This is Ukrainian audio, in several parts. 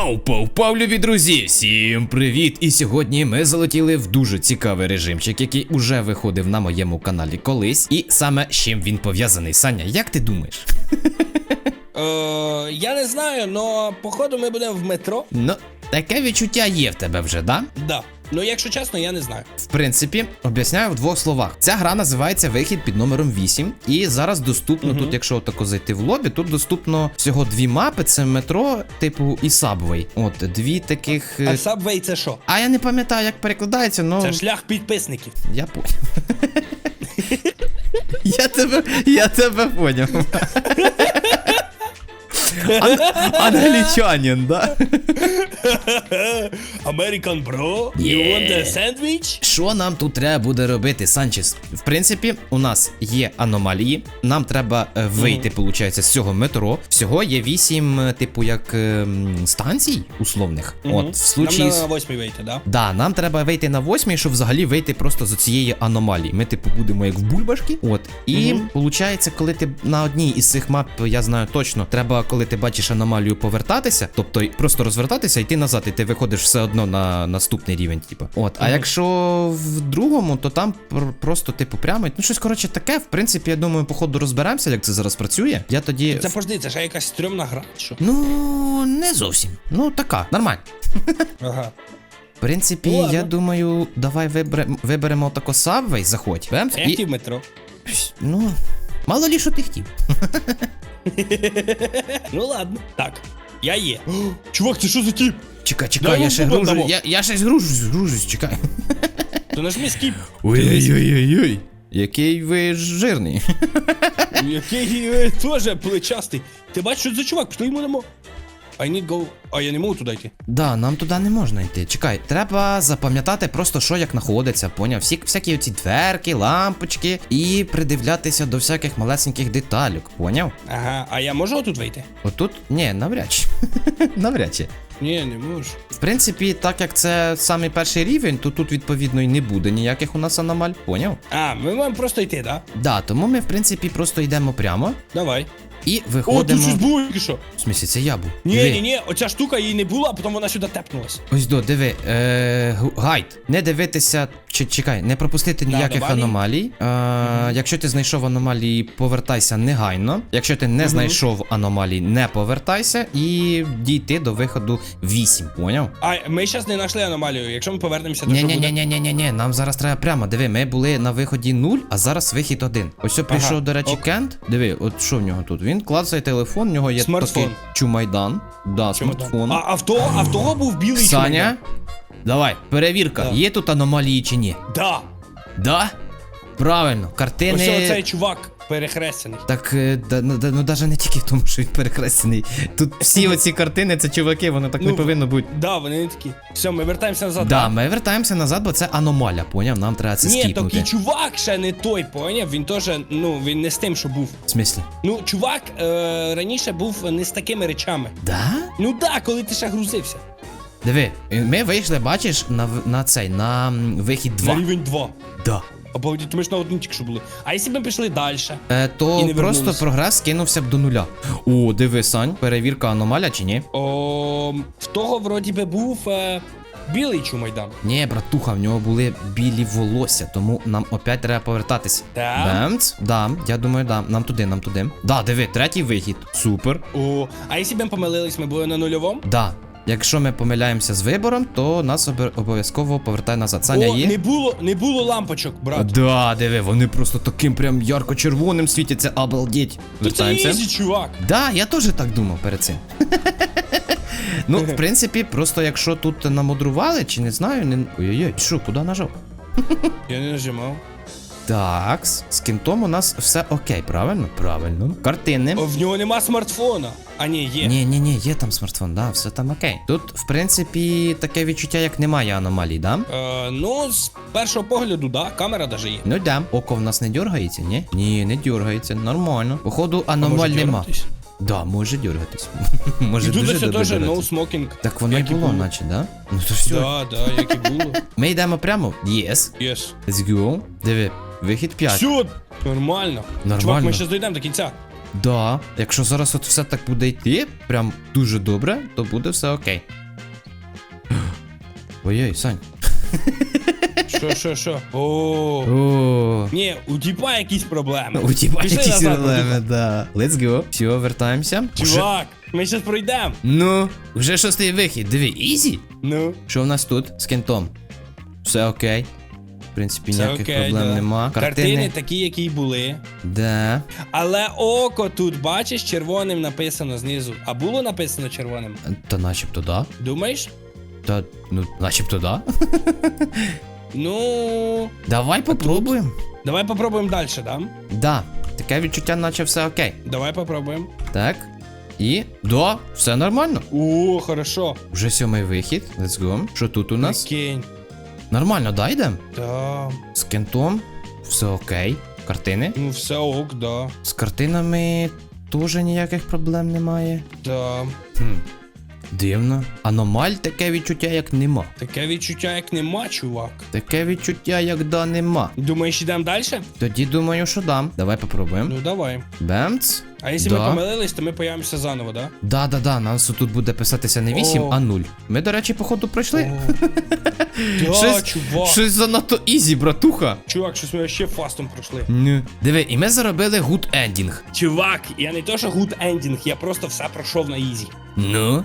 Пау-пау-пау, любі друзі! Всім привіт! І сьогодні ми залетіли в дуже цікавий режимчик, який уже виходив на моєму каналі колись. І саме з чим він пов'язаний. Саня, як ти думаєш? Е, я не знаю, але походу ми будемо в метро. Ну, таке відчуття є в тебе вже, да? Да. Ну, якщо чесно, я не знаю. В принципі, об'ясняю в двох словах. Ця гра називається Вихід під номером 8. І зараз доступно тут, якщо отако зайти в лобі, тут доступно всього дві мапи: це метро, типу, і Subway. От дві таких. А е, Subway це що? А я не пам'ятаю, як перекладається, но. Це шлях підписників. Я понял. Я тебе, я тебе понял. Ан- Англічанин, да? American bro? You Yeah. want a sandwich? Що нам тут треба буде робити, Санчес? В принципі, у нас є аномалії. Нам треба е, вийти, виходить, з цього метро. Всього є вісім, е, типу, як ем, станцій условних. От, в случаї. Нам з- на восьмій вийти, да? Да, нам треба вийти на восьмій, щоб взагалі вийти просто з цієї аномалії. Ми, типу, будемо як в бульбашки. От. І Мгм. виходить, коли ти на одній із цих мап, я знаю точно, треба, коли ти бачиш аномалію, повертатися, тобто просто розвертатися, йти назад, і ти виходиш все одно на наступний рівень, типу. От. А Мгм. якщо в другому, то там просто, типу, прямо. Ну, щось коротше таке. В принципі, я думаю, по ходу розберемося, як це зараз працює. Я тоді. Це пожди, це ж якась стрьомна гра, що? Ну, не зовсім. Ну, така, нормально. Ага. В принципі, ладно. я думаю, давай виберемо, виберемо тако Subway, заходь. Бемц, Я і... хотів метро. Ну, мало лі, що ти хотів. Ну ладно. Так. Я є. Чувак, це що за тіп? Чекай, чекай, я ще гружу. Я, ще гружусь, гружусь, чекай. То нажми скіп. Ой-ой-ой-ой. Який ви жирний. Який е, теж плечастий. Ти бачиш, що це за чувак? Пішли йому дамо. I need go. А я не можу туди йти. Да, нам туди не можна йти. Чекай, треба запам'ятати просто, що як знаходиться, поняв? Всі, всякі оці дверки, лампочки і придивлятися до всяких малесеньких деталюк, поняв? Ага, а я можу тут вийти? Отут, ні, навряд чи. навряд чи. Ні, не можу. В принципі, так як це самий перший рівень, то тут відповідно і не буде ніяких у нас аномаль, поняв? А, ми маємо просто йти, да? Да, тому ми в принципі просто йдемо прямо Давай. І О, тут щось було тільки що. В смісі, це я був. Ні, Диви. ні, ні, оця штука її не була, а потім вона сюди тепнулась. Ось до, диви, е, гу- гайд. Не дивитися, чи, чекай, не пропустити ніяких аномалії? аномалій. Е, Якщо ти знайшов аномалії, повертайся негайно. Якщо ти не знайшов аномалій, не повертайся і дійти до виходу 8, поняв? А ми зараз не знайшли аномалію. Якщо ми повернемося, то Ні, ні, ні, ні, ні, ні, ні, нам зараз треба прямо. Диви, ми були на виході 0, а зараз вихід 1. Ось що прийшов, до речі, ок. Кент. Диви, от що в нього тут? Він клацає телефон, в нього є Смартфон. такий чумайдан. Да, смартфон. А, а в того, а в того був білий Саня, чумайдан. давай, перевірка, Да. є тут аномалії чи ні? Да. Да? Правильно, Ось оцей чувак перехрещений. Так, е, да, ну, да, ну навіть не тільки в тому, що він перекреслений. Тут всі оці картини, це чуваки, воно так не Ну, повинно бути. Да, вони не такі. Все, ми вертаємося назад. Да, ми вертаємося назад, бо це аномаля, поняв? Нам треба це Ні, скіпнути. такий чувак ще не той, поняв? Він теж, ну, він не з тим, що був. В смислі? Ну, чувак е, раніше був не з такими речами. Да? Ну да, коли ти ще грузився. Диви, ми вийшли, бачиш, на, на цей, на вихід 2. На рівень 2. Да. Або ми ж на один тільки що були. А якщо б ми пішли далі? Е, то І не просто прогрес скинувся б до нуля. О, диви, Сань, перевірка аномаля чи ні? О, в того вроді би був е, білий чумайдан. Ні, братуха, в нього були білі волосся, тому нам опять треба повертатися. Так? Бемц? Да, я думаю, да. Нам туди, нам туди. Да, диви, третій вихід. Супер. О, а якщо б ми помилились, ми були на нульовому? Да. Якщо ми помиляємося з вибором, то нас обов'язково повертає назад. Саня О, є? не було, не було лампочок, брат. Да, диви, вони просто таким прям ярко-червоним світяться, це Вертаємося. ізі, чувак. Да, я теж так думав перед цим. ну, в принципі, просто якщо тут намудрували, чи не знаю, не. Ой-ой-ой, що, куди нажав? Я не нажимав. Так, з кінтом у нас все окей, правильно? Правильно. Картини. В нього нема смартфона. А ні, є. Ні, ні, ні, є там смартфон, да, все там окей. Тут, в принципі, таке відчуття, як немає аномалій, да? Е, ну, з першого погляду, да, камера даже є. Ну да. Око в нас не дергається, ні? Ні, не дергається, нормально. Походу, аномаль нема. дергатись? Да, може дергатись. може І тут дуже добре теж no smoking. Так воно й як і було, було. наче, да? Ну то все. Да, да, як і було. Ми йдемо прямо? Yes. Yes. Let's go. Диви, вихід 5. Все, нормально. Нормально. Чувак, ми зараз дійдемо до кінця. Да, якщо зараз от все так буде йти, прям дуже добре, то буде все окей. Ой-ой, Сань. Що, що, що? О. Ні, у тіпа якісь проблеми. у Пішли якісь проблеми, да. Let's go. Все, вертаємося. Чувак, ми зараз пройдемо. Ну, вже шостий вихід. Диви, ізі. Ну. Що в нас тут з кентом? Все окей. В принципі, ніяких окей, проблем да. нема. Картини такі, які й були. Да. Але око тут, бачиш, червоним написано знизу. А було написано червоним? Та начебто да. Думаєш? Та, ну, начебто да. Ну. Давай попробуємо. Давай попробуємо далі, да? Да. Таке відчуття, наче все окей. Давай попробуємо. Так. І. Да, все нормально. О, хорошо. Вже сьомий вихід. Let's go. Що тут у нас? Прикинь. Нормально, да, йдем? Да. З кентом. Все окей. Картини. Ну все ок, да. З картинами теж ніяких проблем немає. Да. Хм. Дивно. Аномаль таке відчуття, як нема. Таке відчуття, як нема, чувак. Таке відчуття, як да нема. Думаєш, йдемо далі? Тоді думаю, що дам. Давай попробуємо. Ну давай. Бемц. А якщо Да. ми помилились, то ми появимося заново, да? Да, да, да, нас тут буде писатися не 8, О. а 0. Ми, до речі, походу пройшли. Да, Щось- чувак. Щось занадто ізі, братуха. Чувак, щось ми ще фастом пройшли. Ні. Диви, і ми заробили гуд ендінг. Чувак, я не то, що гуд ending, я просто все пройшов на ізі. Ну?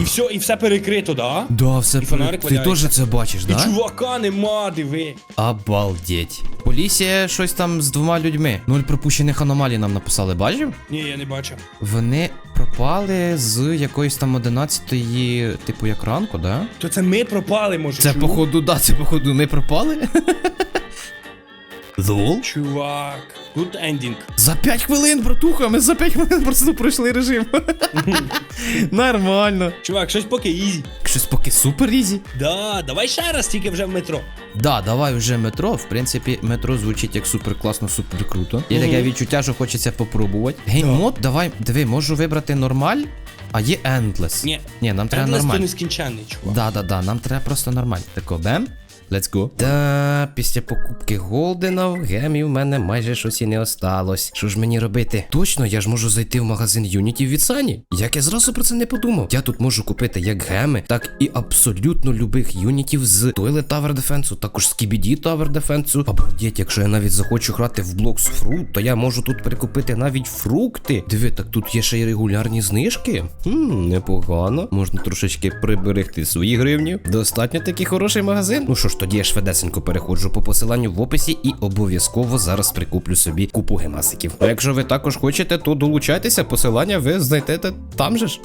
І все, і все перекрито, да? Да, все. І фонарик Ти валяється. теж це бачиш, І да? чувака нема, диви. Обалдеть. Поліція щось там з двома людьми. Нуль пропущених аномалій нам написали, бачив? Ні, я не бачив. Вони пропали з якоїсь там 11-ї, типу як ранку, да? То це ми пропали, може. Це чув? походу, да, це походу ми пропали. Лол? Чувак, good ending. За 5 хвилин, братуха, ми за 5 хвилин просто пройшли режим. Нормально. Чувак, щось поки ізі. Щось поки супер ізі. Да, давай ще раз, тільки вже в метро. Да, давай вже метро. В принципі, метро звучить як супер класно, супер круто. Є таке відчуття, що хочеться попробувати. Гейммод, давай, диви, можу вибрати нормаль, а є Endless. Ні. Ні, нам треба Endless то нормаль. нескінченний, чувак. Да, да, да, нам треба просто нормаль. Тако, бем. Let's go. Та після покупки голденов гемів в мене майже щось і не осталось. Що ж мені робити? Точно, я ж можу зайти в магазин юнітів від Сані. Як я зразу про це не подумав. Я тут можу купити як геми, так і абсолютно любих юнітів з Toilet Tower Defense, також з KBD Tower Defense. Обалдеть, якщо я навіть захочу грати в Blocks Fruit, то я можу тут прикупити навіть фрукти. Диви, так тут є ще й регулярні знижки. Хм, непогано. Можна трошечки приберегти свої гривні. Достатньо такий хороший магазин. Ну що ж, тоді я швидесенько переходжу по посиланню в описі і обов'язково зараз прикуплю собі купу гемасиків. А якщо ви також хочете, то долучайтеся. Посилання ви знайдете там же ж.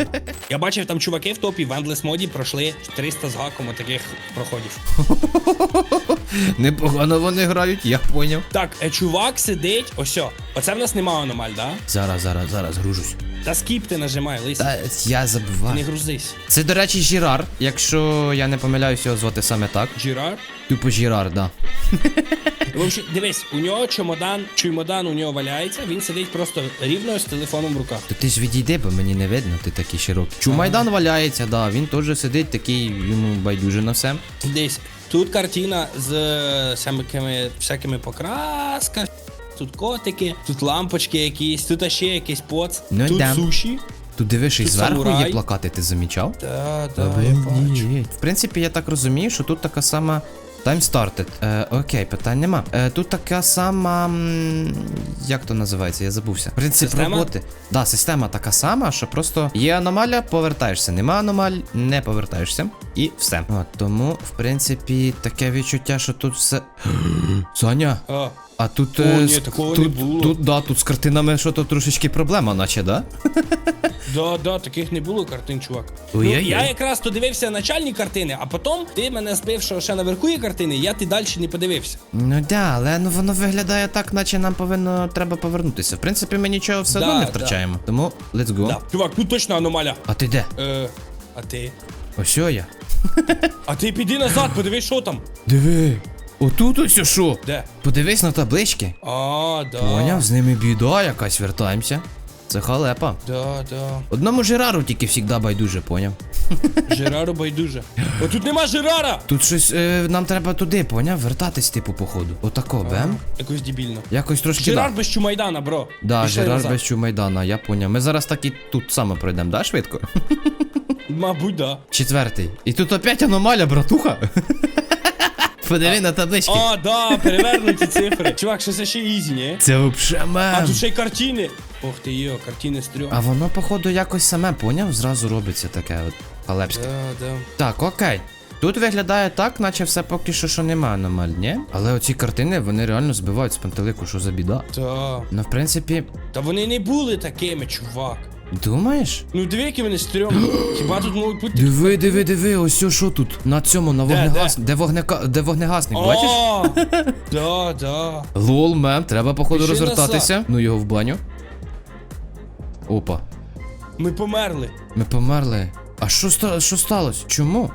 Я бачив там чуваки в топі в Endless моді пройшли 300 з гаком таких проходів. Непогано вони грають, я поняв. Так, е, чувак сидить, ось. Оце в нас нема аномаль, да? Зараз, зараз, зараз гружусь. Та скіп ти нажимай, лис. Та я забуваю. Не грузись. Це, до речі, Жірар, якщо я не помиляюсь, його звати саме так. Джірар. Тупо Жірар, да. В общем, дивись, у нього чемодан, чемодан у нього валяється, він сидить просто рівно з телефоном в руках. То ти ж відійди, бо мені не видно, ти такий широкий. Чумайдан валяється, да, він теж сидить такий, йому байдуже на все. Десь тут картина з е, всякими, всякими покрасками. Тут котики, тут лампочки якісь, тут ще якийсь поц, Ну тут да. суші. Тут дивиш, і Тут зверху самурай. є плакати, ти замічав? Та, та, я бачу. В принципі, я так розумію, що тут така сама. Time started. Е, окей, питань нема. Е, тут така сама. Як то називається? Я забувся. Принцип Система? роботи. Да, система така сама, що просто є аномалія, повертаєшся. Нема аномаль, не повертаєшся. І все. От, тому, в принципі, таке відчуття, що тут все. Саня, А, тут. О, е, ні, з- такого не було. Тут, да, тут з картинами що то трошечки проблема, наче, да? да, да, таких не було картин, чувак. Ну, я якраз то дивився начальні картини, а потім ти мене збив, що ще наверху є картини, я ти далі не подивився. Ну да, але ну воно виглядає так, наче нам повинно треба повернутися. В принципі, ми нічого все одно Да, не да. втрачаємо. Тому let's go. Да. Чувак, тут точно аномаля. А ти де? Е, а ти? Ось я. А ти піди назад, подивись, що там. Диви. Отут ось що. Де? Подивись на таблички. А, да. Поняв, з ними біда якась, вертаємося. Це халепа. Да, да. Одному Жерару тільки завжди байдуже, поняв? Жерару байдуже. О, тут нема Жерара! Тут щось е, нам треба туди, поняв? Вертатись, типу, походу. Отако, бем. Якось дебільно. Якось трошки. Жерар да. без Чумайдана, бро. Да, Пішли Жерар назад. без Чумайдана, я поняв. Ми зараз так і тут саме пройдемо, да, швидко? Мабуть, да. Четвертий. І тут опять аномаля, братуха. Подиви на таблички. А, да, перевернуті цифри. Чувак, що це ще ізі, ні? Це вообще А тут ще й картини. Ох ти йо, картини стрьом. А воно, походу, якось саме поняв, зразу робиться таке от халепське. Да, да. Так, окей. Тут виглядає так, наче все поки що що немає аномаль, ні? Але оці картини, вони реально збивають з пантелику, що за біда. Та. Ну, в принципі, Та вони не були такими, чувак. Думаєш? Ну диви, які вони стрьомні. Хіба тут можуть бути. Диви, диви, диви, ось о, що тут? На цьому, на Де, вогнегас... де? вогнека... де вогнегасник, бачиш? О, Да, да. Лол, мем, треба походу Біжи розвертатися. Ну його в баню. Опа. Ми померли. Ми померли. А що ста... що сталося? Чому?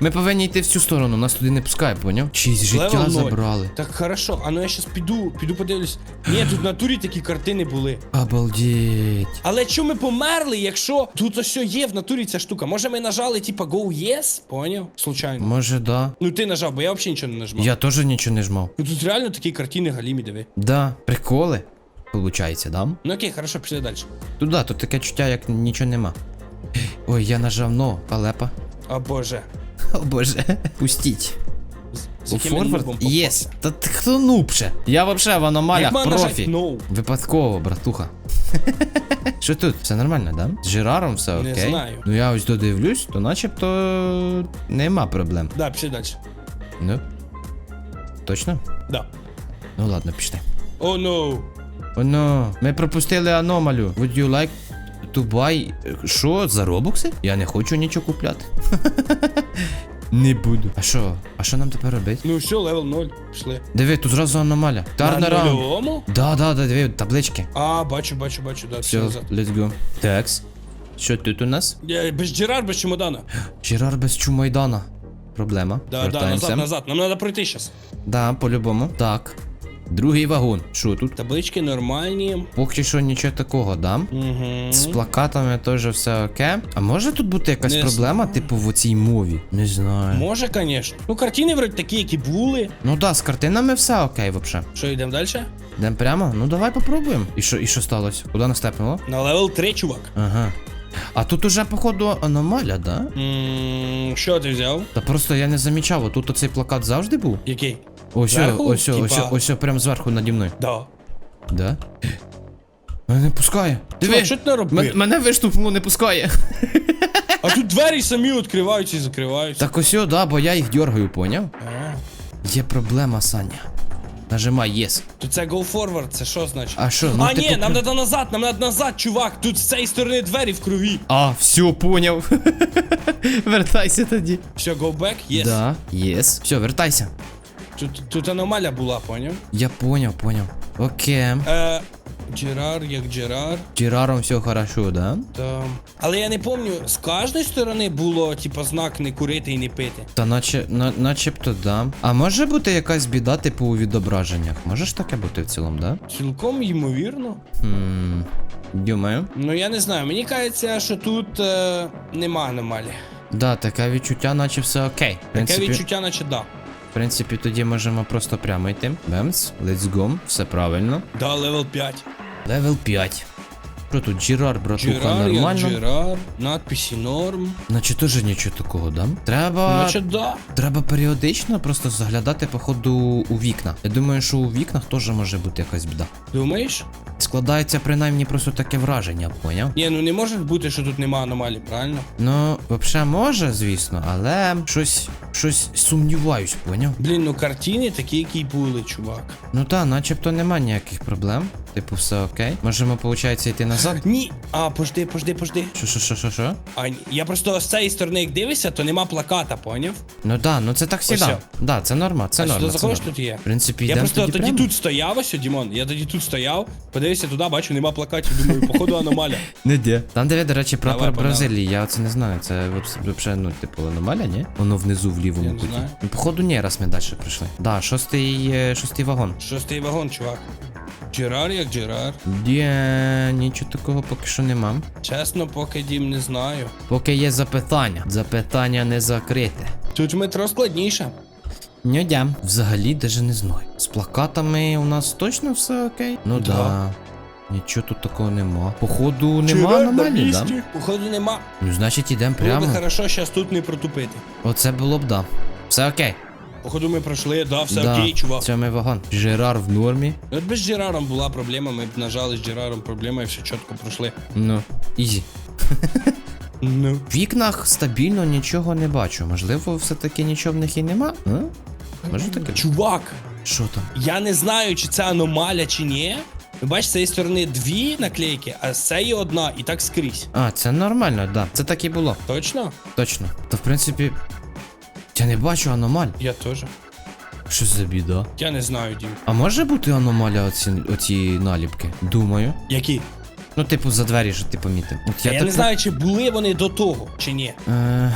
Ми повинні йти в цю сторону, нас туди не пускає, поняв? Чиїсь життя ноль. забрали. Так хорошо, а ну я щас піду, піду подивлюсь. Ні, тут в натурі такі картини були. Обалдеть. Але що ми померли, якщо тут ось є в натурі ця штука? Може ми нажали типа Go Yes? Поняв? Случайно. Може, да. Ну ти нажав, бо я взагалі нічого не нажмав. Я теж нічого не жмав. Ну тут реально такі картини галімі диви. Да, приколи. Получається, да? Ну окей, хорошо, пішли далі. Туда, тут таке чуття, як нічого нема. Ой, я нажав но, халепа. О боже. О боже. Пустіть. У форвард? Єс. Та ти хто нубше? Я вообще в аномалях Як профі. no? Випадково, братуха. Що тут? Все нормально, да? З Жираром все Не окей. знаю. Ну я ось додивлюсь, то начебто нема проблем. Да, пішли далі. Ну. Точно? Да. Ну ладно, пішли. О, no. О, ну, ми пропустили аномалю. Would you like buy... Що, за робокси? Я не хочу нічого купляти. Не буду. А що? А що нам тепер робити? Ну все, левел 0. Пішли. Диви, тут зразу аномаля. На Тарнерам. Да, да, да, диви, таблички. А, бачу, бачу, бачу, да, Все, все let's go. Такс. Що тут у нас? Я, без Джерар, без чемодана. Жирар без чумайдана. Проблема. Да, да, назад, назад. Нам треба пройти зараз. Да, по-любому. Так. Другий вагон. Що тут? Таблички нормальні. Поки що нічого такого, да? Угу. З плакатами теж все окей. А може тут бути якась Не проблема, типу, в оцій мові? Не знаю. Може, звісно. Ну, картини вроді такі, які були. Ну да, з картинами все окей, вообще. Що, йдемо далі? Йдемо прямо? Ну давай попробуємо. І що, і що сталося? Куди нас тепнуло? На левел 3, чувак. Ага. А тут уже, походу, аномаля, да? М, Що ти взяв? Та просто я не замічав, тут оцей плакат завжди був? Який? Ось, Зверху? ось, ось, ось, Типа- ось, прям зверху наді мною. Да. Да? Мене не пускає. Диви, Чувак, що ти наробив? м- мене виштовхнуло, не пускає. А тут двері самі відкриваються і закриваються. Так ось, да, бо я їх дергаю, поняв? А, Є проблема, Саня. Нажимай єс. То це go forward, це що значить? А що, ну а ні, поки- нам треба назад, нам треба назад, чувак. Тут з цієї сторони двері в крові. А, все, поняв. Вертайся тоді. Все, go back, yes. Да, єс. Все, вертайся. Тут, тут аномаля була, поняв? Я поняв, поняв. Окей. Е, Джерар, як Джерар. Джераром все хорошо, да? Там. Але я не пам'ятаю, з кожної сторони було, типу, знак не курити і не пити. Та наче, на, начебто да. А може бути якась біда, типу у відображеннях? Може ж таке бути в цілому, да? Цілком ймовірно. Хм. Думаю. Ну я не знаю, мені кажеться, що тут е, нема аномалії. Да, таке відчуття, наче все окей. В Таке принципі, відчуття, наче да. В принципі, тоді можемо просто прямо йти. Бемс, let's go, все правильно. Да, левел 5. Левел 5. Що тут, Джерар, братуха, Джерар, як нормально? Джерар, надписі норм. Наче теж нічого такого, да? Треба. Наче да. Треба періодично просто заглядати, походу, у вікна. Я думаю, що у вікнах теж може бути якась біда. Думаєш? Складається принаймні просто таке враження, поняв? Ні, ну не може бути, що тут нема аномалій, правильно? Ну, взагалі може, звісно, але щось, щось сумніваюсь, поняв? Блін, ну картини такі, які були, чувак. Ну та, начебто нема ніяких проблем. Типу, все окей. Можемо, виходить, йти назад. Ні. А, пожди, пожди, пожди. Що, що, що, що, що? А, ні, я просто з цієї сторони, як дивишся, то нема плаката, поняв? Ну да, ну це так всегда. Да, це норма, це а норма. сюди це заходиш, норма. тут є. В принципі, Я йдемо просто тоді, тоді прямо. тут стояв, ось, Дімон, я тоді тут стояв, подивився туди, бачу, нема плакатів, думаю, походу аномаля. Не де. Там, де, до речі, прапор Давай, погнали. Бразилії, я це не знаю. Це взагалі, ну, типу, аномалія, ні? Воно внизу в Я лівому не куті. знаю. Ну, походу, ні, раз ми далі прийшли. Да, шостий, е, шостий вагон. Шостий вагон, чувак. Джерар як Джерар. Є, нічого такого поки що нема. Чесно, поки дім не знаю. Поки є запитання. Запитання не закрите. Тут метро складніше. Ньодя. Взагалі даже не знаю. З плакатами у нас точно все окей? Ну да. Да. Нічого тут такого нема. Походу нема аномалій, да? Походу нема. Ну, значить, ідемо Було би прямо. хорошо зараз тут не протупити. Оце було б да. Все окей. Походу ми пройшли, да, все да. окей, чувак. Це ми вагон. Жерар в нормі. От без Джераром була проблема, ми б нажали з Джераром проблема і все чітко пройшли. Ну, ізі. Ну. В вікнах стабільно нічого не бачу. Можливо, все-таки нічого в них і нема? А? Може таке? Чувак, Що там? я не знаю, чи це аномалія, чи ні. Ви бачите, з цієї сторони дві наклейки, а з цієї одна і так скрізь. А, це нормально, да. Це так і було. Точно? Точно. То в принципі. Я не бачу аномаль. Я теж. Що за біда? Я не знаю, Дім. А може бути аномалія оці, оці наліпки? Думаю. Які? Ну, типу, за двері, що ти помітив. От Я, таку- не знаю, чи були вони до того, чи ні. Е,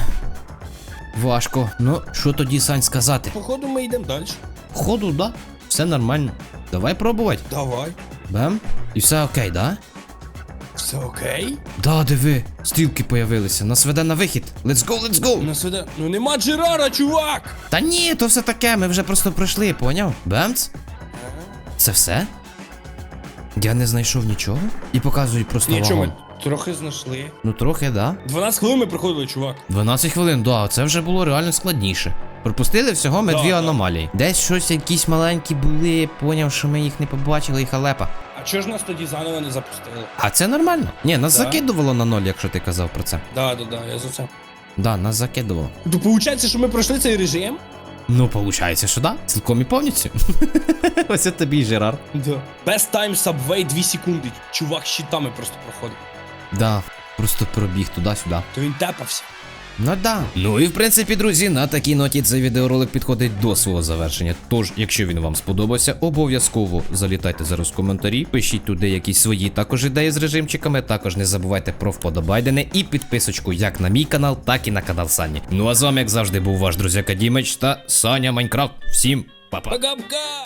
важко. Ну, що тоді, Сань, сказати? Походу, ми йдемо далі. Ходу, да. Все нормально. Давай пробувати. Давай. Бем. І все окей, да? Все окей? Да, диви, стрілки появилися. Нас веде на вихід. Let's go, let's go! нас веде. Ну нема Джерара, чувак! Та ні, то все таке, ми вже просто пройшли, поняв? Бемц? Це все? Я не знайшов нічого. І показують просто Нічого, вагон. ми трохи знайшли. Ну трохи, да. 12 хвилин ми проходили, чувак. 12 хвилин, да, це вже було реально складніше. Пропустили всього ми Да, дві да. аномалії. Десь щось якісь маленькі були, поняв, що ми їх не побачили, і халепа. Чого ж нас тоді заново не запустили? А це нормально. Ні, нас Да. закидувало на ноль, якщо ти казав про це. Да, да, да, я за це. Да, нас закидувало. То виходить, що ми пройшли цей режим? Ну, виходить, що да. Цілком і повністю. Ось це тобі й Жерар. Да. Best time subway 2 секунди. Чувак щитами просто проходив. Да, просто пробіг туди-сюди. То він тепався. Ну да. Ну і в принципі, друзі, на такій ноті цей відеоролик підходить до свого завершення. Тож, якщо він вам сподобався, обов'язково залітайте зараз в коментарі, пишіть туди якісь свої також ідеї з режимчиками. Також не забувайте про вподобайдене і підписочку як на мій канал, так і на канал Сані. Ну а з вами, як завжди, був ваш друзяка Дімич та Саня Майнкрафт. Всім па-па. Пока-пока!